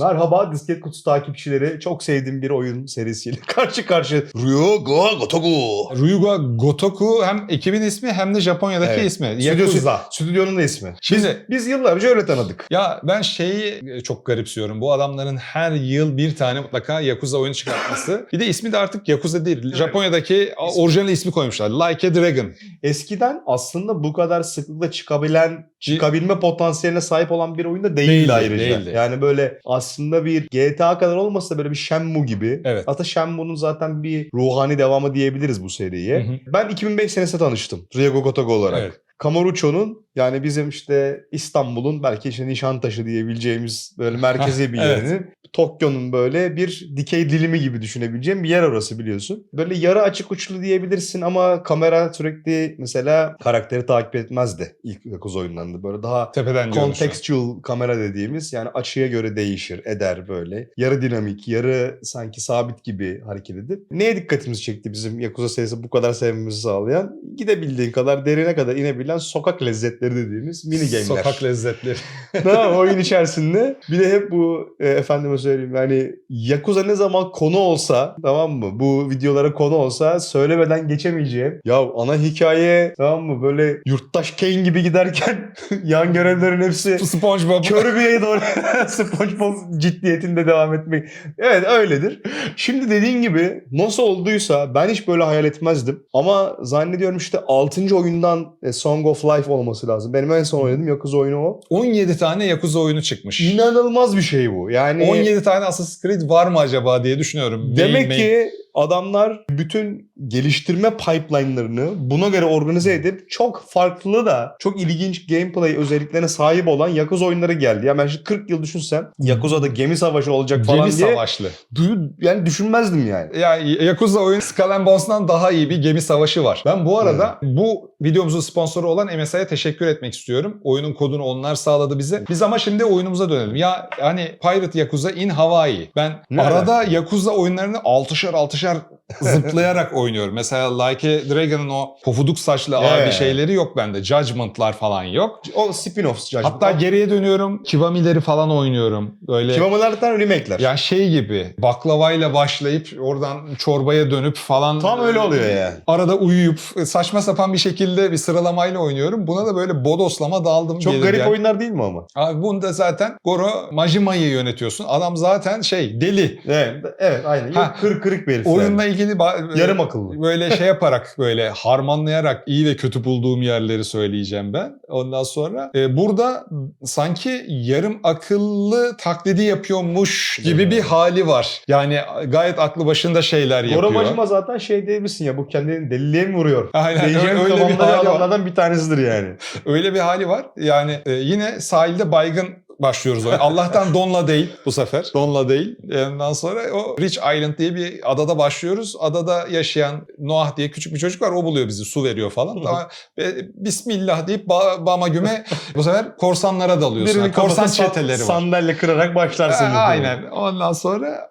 Merhaba Disket Kutusu takipçileri. Çok sevdiğim bir oyun serisiyle karşı karşı. Ryugo Gotoku. Ryuga Gotoku hem ekibin ismi hem de Japonya'daki Evet. ismi. Yakuza. stüdyonun da ismi. Biz, biz yıllarca öyle tanıdık. Ya ben şeyi e, çok garipsiyorum. Bu adamların her yıl bir tane mutlaka Yakuza oyunu çıkartması. Bir de ismi de artık Yakuza değil. Japonya'daki orijinal ismi koymuşlar. Like a Dragon. Eskiden aslında bu kadar sıklıkla çıkabilen, Ci- çıkabilme potansiyeline sahip olan bir oyunda değildi, Değildi, ayrıca. değildi. Yani böyle aslında bir GTA kadar olmasa böyle bir Shenmue gibi. Evet. Hatta Shenmue'nun zaten bir ruhani devamı diyebiliriz bu seriye. Hı hı. Ben 2005 senesinde tanıştım. Ryugo Gotoku olarak. Evet. Kamurocho'nun yani bizim işte İstanbul'un belki işte Nişantaşı diyebileceğimiz böyle merkezi bir Evet. Tokyo'nun böyle bir dikey dilimi gibi düşünebileceğim bir yer orası biliyorsun. Böyle yarı açık uçlu diyebilirsin ama kamera sürekli mesela karakteri takip etmezdi ilk Yakuza oyunlarında. Böyle daha Tepeden contextual kamera dediğimiz yani açıya göre değişir, eder böyle. Yarı dinamik, yarı sanki sabit gibi hareket edip. Neye dikkatimizi çekti bizim Yakuza serisi bu kadar sevmemizi sağlayan? Gidebildiğin kadar derine kadar inebilen sokak lezzetleri dediğimiz mini game'ler. Sokak lezzetleri. Tamam, oyun içerisinde. Bir de hep bu e, efendime söyleyeyim yani Yakuza ne zaman konu olsa tamam mı? Bu videolara konu olsa söylemeden geçemeyeceğim. Ya ana hikaye tamam mı? Böyle yurttaş Kane gibi giderken yan görevlerin hepsi SpongeBob. Kirby'ye doğru SpongeBob ciddiyetinde devam etmek. Evet öyledir. Şimdi dediğin gibi nasıl olduysa ben hiç böyle hayal etmezdim. Ama zannediyorum işte 6. oyundan e, Song of Life olması lazım. Benim en son oynadığım Yakuza oyunu o. 17 tane Yakuza oyunu çıkmış. İnanılmaz bir şey bu. Yani 17 tane Assassin's Creed var mı acaba diye düşünüyorum. demek Main- ki adamlar bütün geliştirme pipeline'larını buna göre organize edip çok farklı da çok ilginç gameplay özelliklerine sahip olan Yakuza oyunları geldi. Ya ben şimdi 40 yıl düşünsem Yakuza'da gemi savaşı olacak falan Gemi diye savaşlı. duyu, yani düşünmezdim yani. Ya Yakuza oyun Skull and Bones'dan daha iyi bir gemi savaşı var. Ben bu arada bu videomuzun sponsoru olan MSI'ye teşekkür etmek istiyorum. Oyunun kodunu onlar sağladı bize. Biz ama şimdi oyunumuza dönelim. Ya hani Pirate Yakuza in Hawaii. Ben Ne arada Yakuza oyunlarını altışar altışar zıplayarak oynuyorum. Mesela Like a Dragon'ın o pofuduk saçlı abi şeyleri yok bende. Judgment'lar falan yok. O spin-off Judgment. Hatta geriye dönüyorum. Kiwami'leri falan oynuyorum. Böyle Kivamelerden remake'ler. ya şey gibi baklavayla başlayıp oradan çorbaya dönüp falan. Tam öyle oluyor yani. Arada uyuyup saçma sapan bir şekilde bir sıralamayla oynuyorum. Buna da böyle bodoslama daldım. Çok gelir garip gel. oyunlar değil mi ama? Abi bunda zaten Goro Majima'yı yönetiyorsun. Adam zaten şey deli. Evet, evet aynen. Ha. Kır kırık bir herif Oyunla yani. İlgili ba- Yarım akıllı. böyle şey yaparak böyle harmanlayarak iyi ve kötü bulduğum yerleri söyleyeceğim ben. Ondan sonra e, burada sanki yarım akıllı taklidi yapıyormuş gibi Evet. bir hali var. Yani gayet aklı başında şeyler yapıyor. Majima zaten şey diyebilirsin ya bu kendini deliliğe mi vuruyor? Aynen öyle, öyle bir hali var. bir tanesidir yani. Öyle bir hali var. Yani e, yine sahilde baygın başlıyoruz oyuna. Allah'tan Don'la değil bu sefer. Don'la değil. Ondan sonra o Rich Island diye bir adada başlıyoruz. Adada yaşayan Noah diye küçük bir çocuk var. O buluyor bizi. Su veriyor falan. Ama Bismillah deyip ba Bama güme bu sefer korsanlara dalıyorsun. Yani korsan çeteleri var. Sandalye kırarak başlarsın. E, bu aynen. Ondan sonra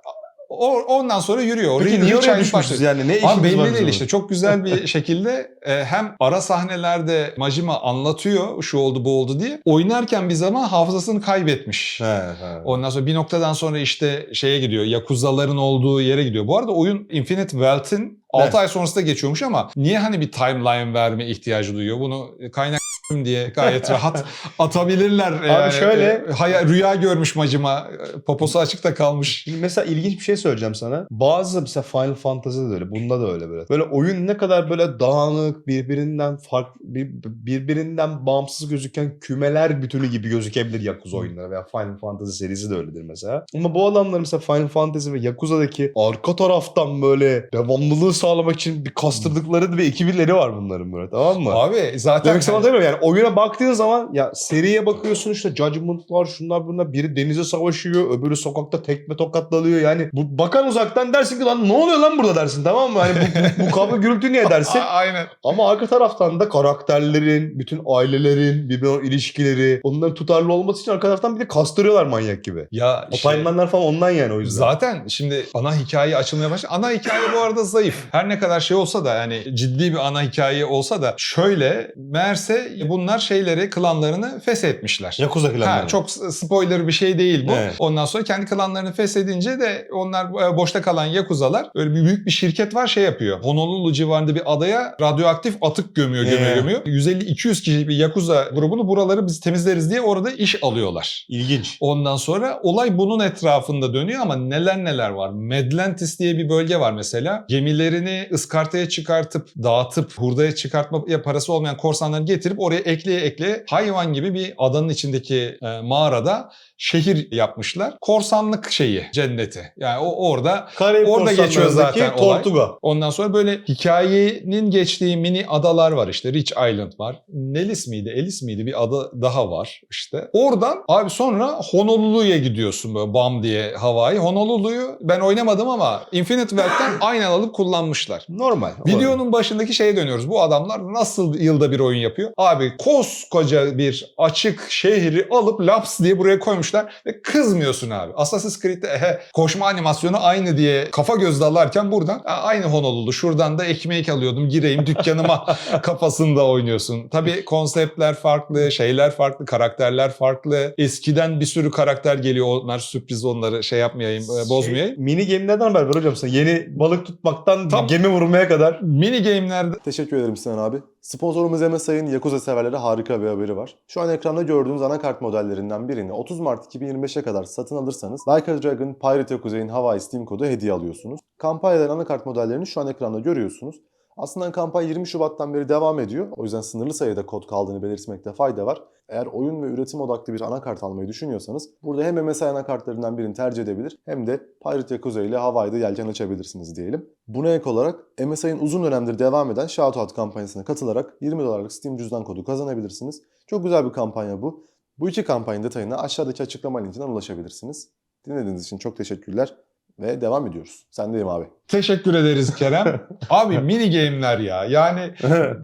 o, ondan sonra yürüyor. Peki niye oraya düşmüşüz yani? Ne Abi işimiz var belli değil bizim işte. Çok güzel bir şekilde e, hem ara sahnelerde Majima anlatıyor şu oldu bu oldu diye. Oynarken bir zaman hafızasını kaybetmiş. He, he. Ondan sonra bir noktadan sonra işte şeye gidiyor. Yakuzaların olduğu yere gidiyor. Bu arada oyun Infinite Welt'in 6 Evet. ay sonrasında geçiyormuş ama niye hani bir timeline verme ihtiyacı duyuyor? Bunu kaynak diye gayet rahat atabilirler. Abi şöyle- rüya görmüş Majima. Poposu açıkta kalmış. Mesela ilginç bir şey söyleyeceğim sana. Bazı mesela Final Fantasy'de de öyle. Bunda da öyle böyle. Böyle oyun ne kadar böyle dağınık, birbirinden farklı, bir- birbirinden bağımsız gözüken kümeler bütünü gibi gözükebilir Yakuza oyunları veya Final Fantasy serisi de öyledir mesela. Ama bu adamlar mesela Final Fantasy ve Yakuza'daki arka taraftan böyle devamlılığı sağlamak için bir kastırdıkları bir ekibileri var bunların böyle tamam mı? Abi zaten Demek sana demiyorum yani oyuna baktığın zaman ya seriye bakıyorsun işte Judgment'lar şunlar bunlar biri denize savaşıyor öbürü sokakta tekme tokatlanıyor yani bu bakan uzaktan dersin ki lan ne oluyor lan burada dersin tamam mı? Hani bu, bu, bu kavga gürültü niye dersin? Aynen. Ama arka taraftan da karakterlerin, bütün ailelerin, birbirine ilişkileri onların tutarlı olması için arka taraftan bir de kastırıyorlar manyak gibi. Ya O şey- falan ondan yani o yüzden. Zaten şimdi ana hikaye açılmaya başladı. Ana hikaye bu arada zayıf. Her ne kadar şey olsa da yani ciddi bir ana hikaye olsa da şöyle meğerse bunlar şeyleri, klanlarını feshetmişler. Yakuza Ha, klanları. çok s- spoiler bir şey değil bu. Evet. Ondan sonra kendi klanlarını feshedince de onlar e, boşta kalan Yakuzalar öyle bir büyük bir şirket var şey yapıyor. Honolulu civarında bir adaya radyoaktif atık gömüyor, gömüyor, Evet. gömüyor. 150-200 kişilik bir Yakuza grubunu buraları biz temizleriz diye orada iş alıyorlar. İlginç. Ondan sonra olay bunun etrafında dönüyor ama neler neler var. Medlantis diye bir bölge var mesela. Gemilerini ıskartaya çıkartıp, dağıtıp, hurdaya çıkartmaya parası olmayan korsanları getirip oraya ekleye ekleye hayvan gibi bir adanın içindeki e, mağarada şehir yapmışlar. Korsanlık şeyi, cenneti. Yani o orada Karayip Orada geçiyor zaten olay. Tortuga. Ondan sonra böyle hikayenin geçtiği mini adalar var işte. Rich Island var. Nelis miydi, Elis miydi bir ada daha var işte. Oradan abi sonra Honolulu'ya gidiyorsun böyle bam diye havayı. Honolulu'yu ben oynamadım ama Infinite Wealth'ten aynen alıp kullanmışlar. Normal. Videonun başındaki şeye dönüyoruz. Bu adamlar nasıl yılda bir oyun yapıyor? Abi koskoca bir açık şehri alıp laps diye buraya koymuşlar ve kızmıyorsun abi. Assassin's Creed'de ehe, koşma animasyonu aynı diye kafa göz dalarken buradan "Aa, aynı Honolulu. Şuradan da ekmek alıyordum gireyim dükkanıma kafasında oynuyorsun. Tabii konseptler farklı, şeyler farklı, karakterler farklı. Eskiden bir sürü karakter geliyor. Onlar sürpriz onları şey yapmayayım, e, bozmayayım. Şey, mini game'lerden haber ver hocam sen. Yeni balık tutmaktan Tam- gemi vurmaya kadar. Mini game'lerde Teşekkür ederim Sinan abi. Sponsorumuz MSI'ın Yakuza severlere harika bir haberi var. Şu an ekranda gördüğünüz anakart modellerinden birini 30 Mart 2025'e kadar satın alırsanız Like a Dragon Pirate Yakuza'nın Hawaii Steam kodu hediye alıyorsunuz. Kampanyaların anakart modellerini şu an ekranda görüyorsunuz. Aslında kampanya 20 Şubat'tan beri devam ediyor. O yüzden sınırlı sayıda kod kaldığını belirtmekte fayda var. Eğer oyun ve üretim odaklı bir anakart almayı düşünüyorsanız burada hem MSI anakartlarından birini tercih edebilir hem de Pirate Yakuza ile Hawaii'de yelken açabilirsiniz diyelim. Buna ek olarak MSI'nin uzun dönemdir devam eden Shoutout kampanyasına katılarak 20 dolarlık Steam cüzdan kodu kazanabilirsiniz. Çok güzel bir kampanya bu. Bu iki kampanyanın detayına aşağıdaki açıklama linkinden ulaşabilirsiniz. Dinlediğiniz için çok teşekkürler ve devam ediyoruz. Sendeyim abi. Teşekkür ederiz Kerem. Abi mini game'ler ya. Yani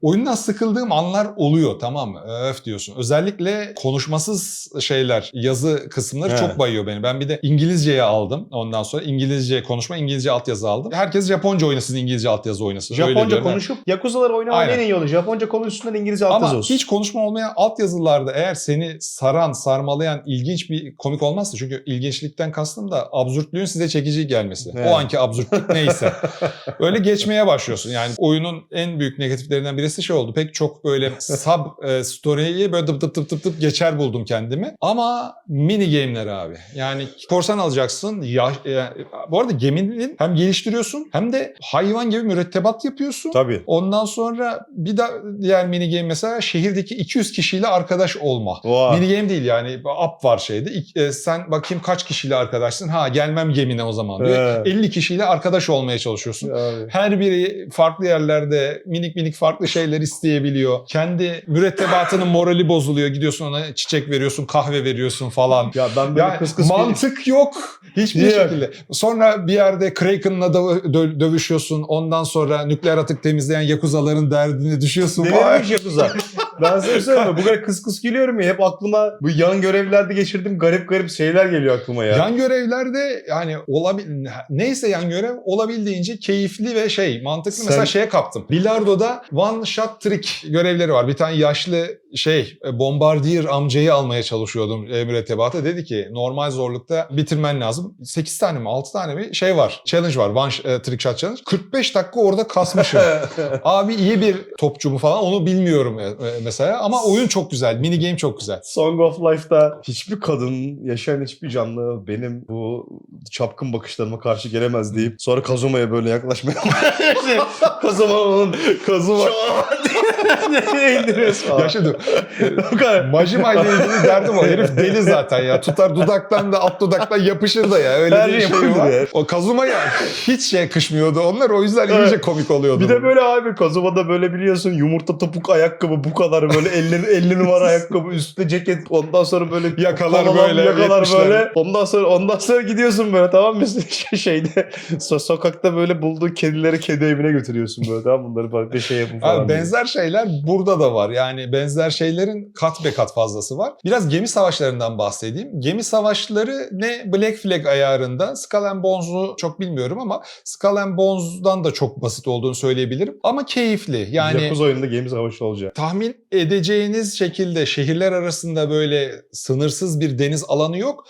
oyundan sıkıldığım anlar oluyor tamam mı? Öf diyorsun. Özellikle konuşmasız şeyler, yazı kısımları He. çok bayıyor beni. Ben bir de İngilizceye aldım. Ondan sonra İngilizce konuşma, İngilizce altyazı aldım. Herkes Japonca oynasın, İngilizce altyazı oynasın. Öyle Japonca diyorum. konuşup Yakuzaları oynamanın Aynen. en iyi yolu. Japonca konuşsunlar İngilizce Ama yazı olsun. hiç konuşma olmayan altyazılarda eğer seni saran, sarmalayan ilginç bir komik olmazsa çünkü ilginçlikten kastım da absürtlüğün size çekici gelmesi. Evet. O anki absürtlük neyse. Öyle geçmeye başlıyorsun. Yani oyunun en büyük negatiflerinden birisi şey oldu. Pek çok böyle sub e, story'yi böyle tıp tıp tıp tıp tıp geçer buldum kendimi. Ama mini game'ler abi. Yani korsan alacaksın. Ya, e, bu arada geminin hem geliştiriyorsun hem de hayvan gibi mürettebat yapıyorsun. Tabii. Ondan sonra bir de diğer mini game mesela şehirdeki 200 kişiyle arkadaş olma. Vay. Mini game değil yani app var şeyde. E, sen bakayım kaç kişiyle arkadaşsın. Ha gelmem gemine o zaman diyor. He. 50 kişiyle arkadaş olmaya çalışıyorsun. Abi. Her biri farklı yerlerde minik minik farklı şeyler isteyebiliyor. Kendi mürettebatının morali bozuluyor. Gidiyorsun ona çiçek veriyorsun, kahve veriyorsun falan. Ya ben böyle Ya kıs kıs mantık yok hiçbir Yok. şekilde. Sonra bir yerde Kraken'la dö- dö- dövüşüyorsun. Ondan sonra nükleer atık temizleyen yakuzaların derdine düşüyorsun. Delirmiş Yakuza. ben sana söyleyeyim mi? Bu kadar kıs kıs gülüyorum ya. Hep aklıma bu yan görevlerde geçirdiğim garip garip şeyler geliyor aklıma ya. Yan görevlerde yani olabil neyse yan görev olabildiğince keyifli ve şey mantıklı. Sen- Mesela şeye kaptım. Bilardo'da one shot trick görevleri var. Bir tane yaşlı şey e, bombardier amcayı almaya çalışıyordum e, mürettebata. Dedi ki normal zorlukta bitirmen lazım. 8 tane mi 6 tane mi şey var. Challenge var. One e, trick shot challenge. 45 dakika orada kasmışım. Abi iyi bir topçu mu falan onu bilmiyorum e, mesela ama oyun çok güzel. Mini game çok güzel. Song of Life'da hiçbir kadın, yaşayan hiçbir canlı benim bu çapkın bakışlarıma karşı gelemez deyip sonra Kazuma'ya böyle yaklaşmaya başlıyor. Kazuma indiriyorsun falan. Bu kadar. Majima ile ilgili derdim o. Herif deli zaten ya. Tutar dudaktan da alt dudaktan yapışır da ya. Öyle Her bir şey şey var. ya. O Kazuma ya hiç şey yakışmıyordu. Onlar o yüzden Evet. iyice komik oluyordu. Bir de böyle abi Kazuma'da böyle biliyorsun yumurta topuk ayakkabı bu kadar böyle 50, 50 numara ayakkabı üstte ceket ondan sonra böyle Yakalar böyle, yakalar 70'ler. böyle ondan sonra ondan sonra gidiyorsun böyle tamam mı şeyde so- sokakta böyle bulduğu kedileri kedi evine götürüyorsun böyle tamam bunları bak bir şey yapın falan. Abi benzer şeyler burada da var. Yani benzer şeylerin kat be kat fazlası var. Biraz gemi savaşlarından bahsedeyim. Gemi savaşları ne Black Flag ayarında. Skull and Bones'u çok bilmiyorum ama Skull and Bones'dan da çok basit olduğunu söyleyebilirim. Ama keyifli. Yani Yakuza oyununda Games savaşı olacak. tahmin edeceğiniz şekilde şehirler arasında böyle sınırsız bir deniz alanı yok.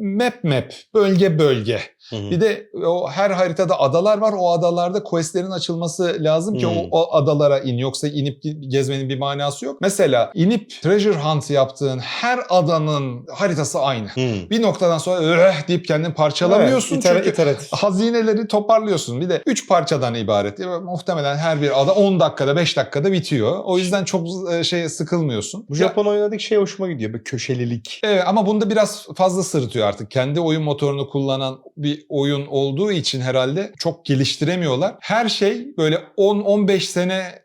Map map, bölge bölge. Bir de o her haritada adalar var. O adalarda questlerin açılması lazım ki Hmm. o, o adalara in. Yoksa inip gezmenin bir manası yok. Mesela inip treasure hunt yaptığın her adanın haritası aynı. Hmm. Bir noktadan sonra öh deyip kendini parçalamıyorsun Evet, itera- çünkü iteratif. hazineleri toparlıyorsun. Bir de 3 parçadan ibaret. Ya, Muhtemelen her bir ada 10 dakikada 5 dakikada bitiyor. O yüzden çok e, şey sıkılmıyorsun. Bu Japon oynadık şey hoşuma gidiyor. Bir köşelilik. Evet ama bunda biraz fazla sırıtıyor artık. Kendi oyun motorunu kullanan bir oyun olduğu için herhalde çok geliştiremiyorlar. Her şey böyle 10-15 sene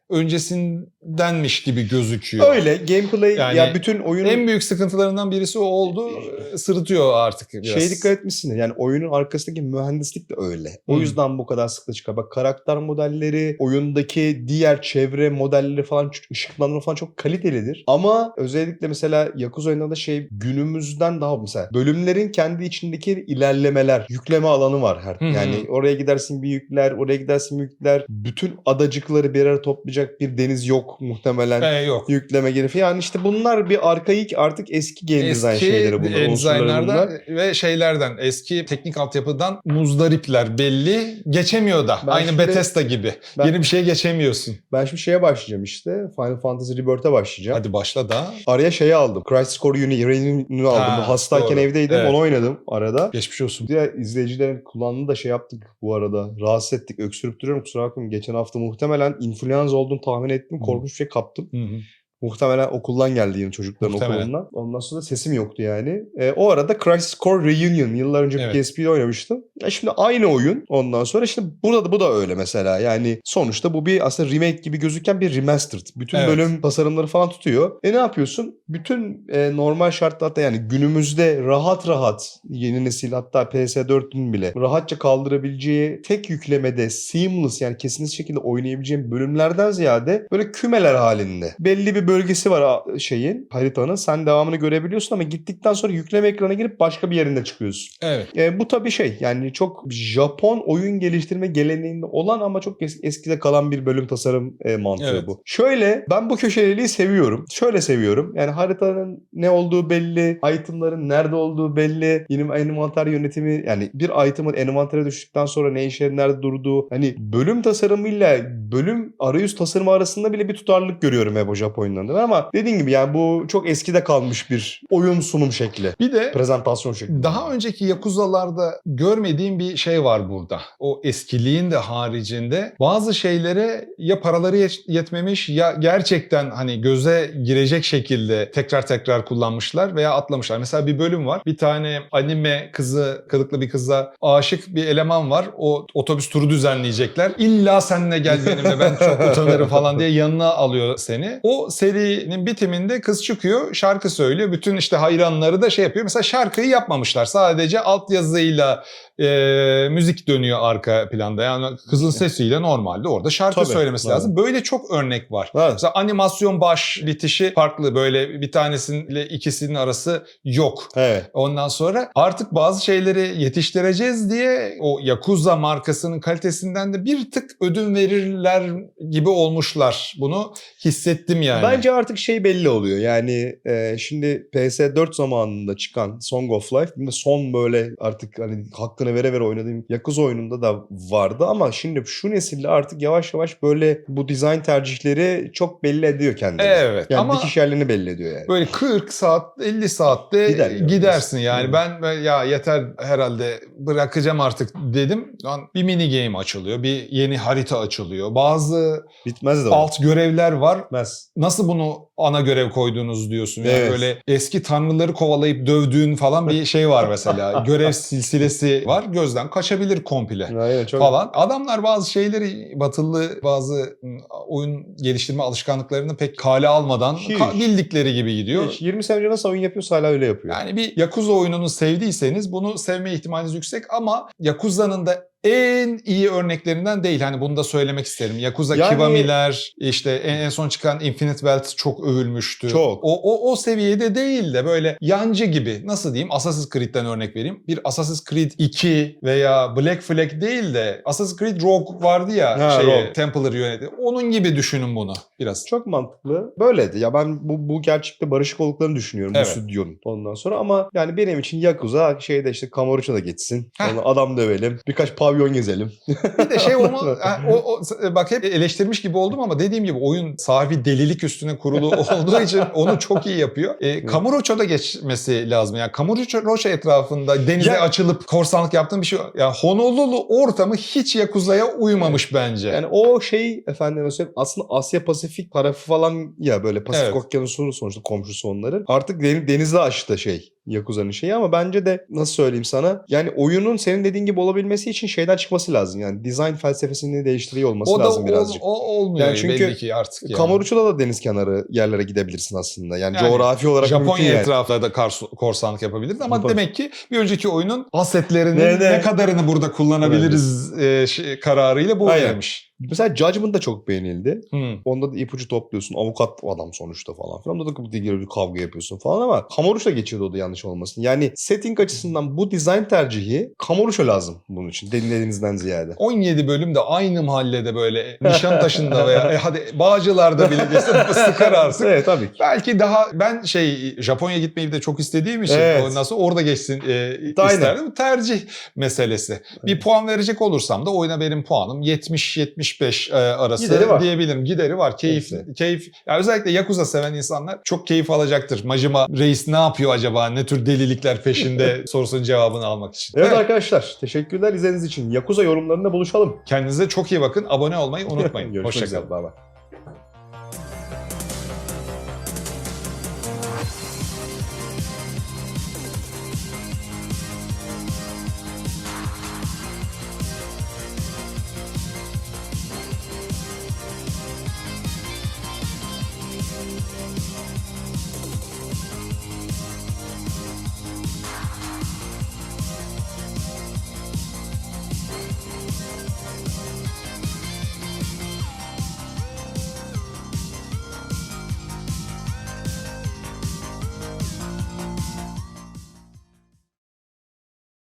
öncesindenmiş gibi gözüküyor. Öyle gameplay Yani ya bütün oyunun En büyük sıkıntılarından birisi o oldu. Sırıtıyor artık biraz. Şeye dikkat etmişsin yani oyunun arkasındaki mühendislik de öyle. O Hmm. yüzden bu kadar sıkı çıkar. Bak karakter modelleri, oyundaki diğer çevre modelleri falan, ışıklandırma falan çok kalitelidir. Ama özellikle mesela Yakuza oyununda da şey günümüzden daha mesela bölümlerin kendi içindeki ilerlemeler, yükleme alanı var her. Hı. Yani oraya gidersin bir yükler, oraya gidersin bir yükler. Bütün adacıkları bir araya toplayacak bir deniz yok muhtemelen. Ee, yok. Yükleme gereği. Yani işte bunlar bir arkaik artık eski game design Eski şeyleri bunlar. e, unsurları dizaynlardan ve şeylerden eski teknik altyapıdan muzdaripler belli. Geçemiyor da. Ben Aynı şimdi- Bethesda gibi. Ben- Yeni bir şeye geçemiyorsun. Ben şimdi şeye başlayacağım işte. Final Fantasy Rebirth'e başlayacağım. Hadi başla da. Araya şeyi aldım. Crisis Core Uni, Reunion aldım. Ha, Hastayken doğru. evdeydim. Evet. Onu oynadım arada. Geçmiş olsun. Diğer izleyicilerin kullandığını da şey yaptık bu arada. Rahatsız ettik. Öksürüp duruyorum kusura bakmayın. Geçen hafta muhtemelen influenza olduğunu tahmin ettim. Hı. Korkunç bir şey kaptım. Hı hı. Muhtemelen okuldan geldi yine çocukların Muhtemelen. okulundan. Ondan sonra sesim yoktu yani. E, o arada Crisis Core Reunion yıllar önce Evet. PSP'de oynamıştım. Ya şimdi aynı oyun ondan sonra şimdi burada da bu da öyle mesela. Yani sonuçta bu bir aslında remake gibi gözüken bir remastered. Bütün Evet. bölüm tasarımları falan tutuyor. E ne yapıyorsun? Bütün e, normal şartlarda yani günümüzde rahat rahat yeni nesil hatta PS4'ün bile rahatça kaldırabileceği tek yüklemede seamless yani kesintisiz şekilde oynayabileceğin bölümlerden ziyade böyle kümeler halinde. Belli bir bölgesi var şeyin haritanın. Sen devamını görebiliyorsun ama gittikten sonra yükleme ekranına girip başka bir yerinde çıkıyorsun. Evet. E, bu tabii şey yani çok Japon oyun geliştirme geleneğinde olan ama çok es- eskide kalan bir bölüm tasarım e, mantığı Evet. bu. Şöyle ben bu köşeliliği seviyorum. Şöyle seviyorum. Yani haritanın ne olduğu belli, itemların nerede olduğu belli, yeni envanter yönetimi yani bir itemın envantere düştükten sonra ne işe nerede durduğu hani bölüm tasarımıyla bölüm arayüz tasarımı arasında bile bir tutarlılık görüyorum hep o Japon oyunlarında. Ama dediğin gibi yani bu çok eskide kalmış bir oyun sunum şekli. Bir de Prezentasyon şekli. Daha önceki Yakuza'larda görmediğim bir şey var burada. O eskiliğin de haricinde bazı şeylere ya paraları yet- yetmemiş ya gerçekten hani göze girecek şekilde tekrar tekrar kullanmışlar veya atlamışlar. Mesela bir bölüm var. Bir tane anime kızı, kılıklı bir kıza aşık bir eleman var. O otobüs turu düzenleyecekler. İlla seninle gel benimle ben çok utanırım falan diye yanına alıyor seni. O serinin bitiminde kız çıkıyor, şarkı söylüyor. Bütün işte hayranları da şey yapıyor. Mesela şarkıyı yapmamışlar. Sadece altyazıyla e, müzik dönüyor arka planda. Yani kızın sesiyle normalde orada şarkı Tabii, söylemesi tabii. lazım. Böyle çok örnek var. Evet. Mesela animasyon baş bitişi farklı. Böyle bir tanesiyle ikisinin arası yok. Evet. Ondan sonra artık bazı şeyleri yetiştireceğiz diye o Yakuza markasının kalitesinden de bir tık ödün verirler gibi olmuşlar. Bunu hissettim yani. Bence artık şey belli oluyor. Yani e, şimdi PS4 zamanında çıkan Song of Life son böyle artık hani hakkını vere vere oynadığım Yakuza oyununda da vardı ama şimdi şu nesilde artık yavaş yavaş böyle bu dizayn tercihleri çok belli ediyor kendini. Evet Yani ama dikiş yerlerini belli ediyor yani. böyle 40 saat 50 saatte Gider yani. gidersin yani. Ben ya yeter herhalde bırakacağım artık dedim. Lan bir mini game açılıyor. Bir yeni harita açılıyor. Bazı Bitmez de o. alt görevler var. Bitmez. Nasıl bunu ana görev koydunuz diyorsun. Yani Evet. böyle eski tanrıları kovalayıp dövdüğün falan bir şey var mesela. Görev silsilesi var. Gözden kaçabilir komple Aynen çok. falan. Adamlar bazı şeyleri batılı bazı ım, oyun geliştirme alışkanlıklarını pek kale almadan Hiç. ka- bildikleri gibi gidiyor. Hiç 20 sene önce nasıl oyun yapıyorsa hala öyle yapıyor. Yani bir Yakuza oyununu sevdiyseniz bunu sevme ihtimaliniz yüksek ama Yakuza'nın da en iyi örneklerinden değil. Hani bunu da söylemek isterim. Yakuza Yani- Kiwami'ler, işte en, en son çıkan Infinite Wealth çok övülmüştü. Çok. O, o, o seviyede değil de böyle yancı gibi nasıl diyeyim Assassin's Creed'den örnek vereyim. Bir Assassin's Creed 2 veya Black Flag değil de Assassin's Creed Rogue vardı ya Ha, şeye, Rogue. Templar'ı yöneti. Onun gibi düşünün bunu biraz. Çok mantıklı. Böyleydi. Ya ben bu, bu gerçekte barışık olduklarını düşünüyorum Evet. bu stüdyonun ondan sonra ama yani benim için Yakuza şeyde işte Kamurocho da geçsin. Sonra adam dövelim. Birkaç pavyon gezelim. Bir de şey ha, o, o- bak hep eleştirmiş gibi oldum ama dediğim gibi oyun sahibi delilik üstüne kurulu olduğu için onu çok iyi yapıyor. E, Kamurocho'da geçmesi lazım. Yani Kamurocho etrafında denize Ya- açılıp korsanlık yaptığın bir şey. Yani Honolulu ortamı hiç Yakuza'ya uymamış bence. Yani o şey efendim söyleyeyim aslında Asya Pasifik tarafı falan ya böyle Pasifik Evet. Okyanusu'nun sonuçta komşusu onların. Artık deni- denize açtı şey Yakuza'nın şeyi ama bence de nasıl söyleyeyim sana yani oyunun senin dediğin gibi olabilmesi için şeyden çıkması lazım. Yani design felsefesini değiştiriyor olması o da lazım birazcık. o, olmuyor Yani çünkü belli ki artık. Yani. Kamurocho'da da deniz kenarı yerlere gidebilirsin aslında. Yani, Yani coğrafi olarak mümkün Japonya yani. etrafında da korsanlık yapabilirdi ama Tabii. demek ki bir önceki oyunun asetlerinin Ne, ne, ne? kadarını burada kullanabiliriz e, şey, kararıyla bu Aynen. oynamış. Mesela Judgment da çok beğenildi. Hmm. Onda da ipucu topluyorsun. Avukat adam sonuçta falan filan. Onda da bir kavga yapıyorsun falan ama Kamurocho geçiyordu o da yanlış olmasın. Yani setting açısından bu dizayn tercihi Kamurocho lazım bunun için. Dediğinizden ziyade. 17 bölüm de aynı mahallede böyle Nişantaşı'nda veya e, hadi Bağcılar'da bile geçse sıkar artık. Evet tabii ki. Belki daha ben şey Japonya gitmeyi de çok istediğim için Evet. ondan sonra orada geçsin e, Aynen. isterdim. Tercih meselesi. Bir puan verecek olursam da oyuna benim puanım 70-75 e, arası Gideri var. diyebilirim. Gideri var. Keyif, Kesinlikle. keyif. Yani özellikle Yakuza seven insanlar çok keyif alacaktır. Majima Reis ne yapıyor acaba? Ne tür delilikler peşinde sorusunun cevabını almak için. Evet, arkadaşlar teşekkürler izlediğiniz için. Yakuza yorumlarında buluşalım. Kendinize çok iyi bakın. Abone olmayı unutmayın. Hoşçakalın. Bay bay.